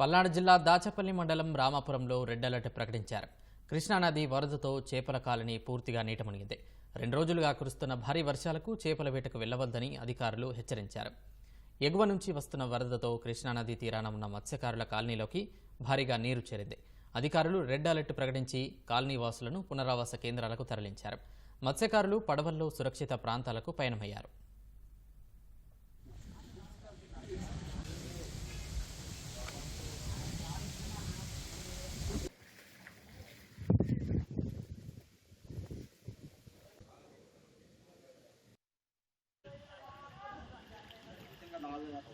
పల్నాడు జిల్లా దాచపల్లి మండలం రామాపురంలో red alert ప్రకటించారు. కృష్ణానది వరదతో చేపల కాలనీ పూర్తిగా నీట మునిగింది రెండు రోజులుగా కురుస్తున్న భారీ వర్షాలకు చేపల వేటకు వెళ్ళవద్దని అధికారులు హెచ్చరించారు. ఎగువ నుంచి వస్తున్న వరదతో కృష్ణానది తీరాన ఉన్న మత్స్యకారుల కాలనీలోకి భారీగా నీరు చేరింది. అధికారులు రెడ్ అలర్ట్ ప్రకటించి కాలనీ వాసులను పునరావాస కేంద్రాలకు తరలించారు. మత్స్యకారులు పడవల్లో సురక్షిత ప్రాంతాలకు పయనమయ్యారు. নামাজের মাথা